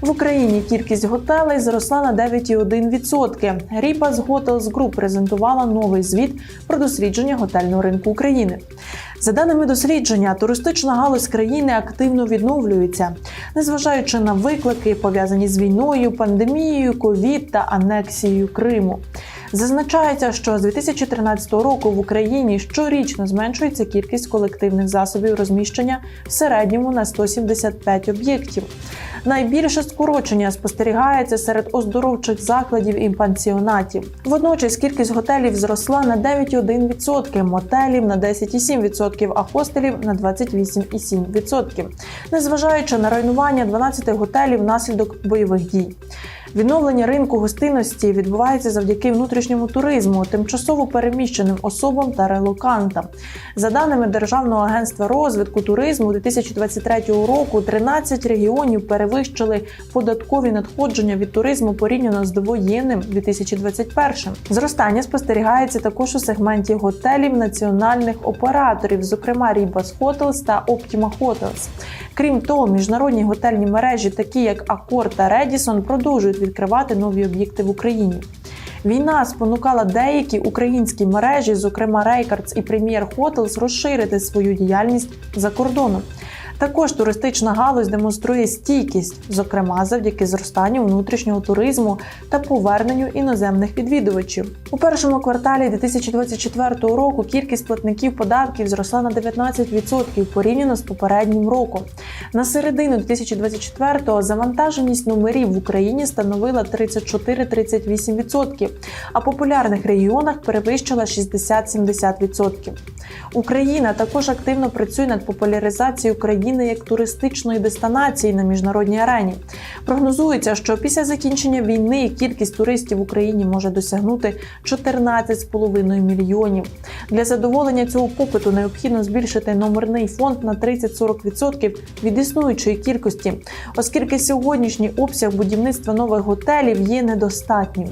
В Україні кількість готелей зросла на 9,1%. Ріпас Hotels Group презентувала новий звіт про дослідження готельного ринку України. За даними дослідження, туристична галузь країни активно відновлюється, незважаючи на виклики, пов'язані з війною, пандемією, ковід та анексією Криму. Зазначається, що з 2013 року в Україні щорічно зменшується кількість колективних засобів розміщення в середньому на 175 об'єктів. Найбільше скорочення спостерігається серед оздоровчих закладів і пансіонатів. Водночас кількість готелів зросла на 9,1%, мотелів на 10,7%, а хостелів на 28,7%, незважаючи на руйнування 12 готелів внаслідок бойових дій. Відновлення ринку гостинності відбувається завдяки внутрішньому туризму, тимчасово переміщеним особам та релокантам. За даними Державного агентства розвитку туризму 2023 року, 13 регіонів перевищили податкові надходження від туризму порівняно з довоєнним 2021. Зростання спостерігається також у сегменті готелів національних операторів, зокрема Ribas Hotels та Optima Hotels. Крім того, міжнародні готельні мережі, такі як Акор та Редісон, продовжують відкривати нові об'єкти в Україні. Війна спонукала деякі українські мережі, зокрема Рейкардс і Прем'єр Hotels, розширити свою діяльність за кордоном. Також туристична галузь демонструє стійкість, зокрема завдяки зростанню внутрішнього туризму та поверненню іноземних відвідувачів. У першому кварталі 2024 року кількість платників податків зросла на 19% порівняно з попереднім роком. На середину 2024-го завантаженість номерів в Україні становила 34-38%, а популярних регіонах перевищила 60-70%. Україна також активно працює над популяризацією країни як туристичної дестинації на міжнародній арені. Прогнозується, що після закінчення війни кількість туристів в Україні може досягнути 14,5 мільйонів. Для задоволення цього попиту необхідно збільшити номерний фонд на 30-40% від існуючої кількості, оскільки сьогоднішній обсяг будівництва нових готелів є недостатнім.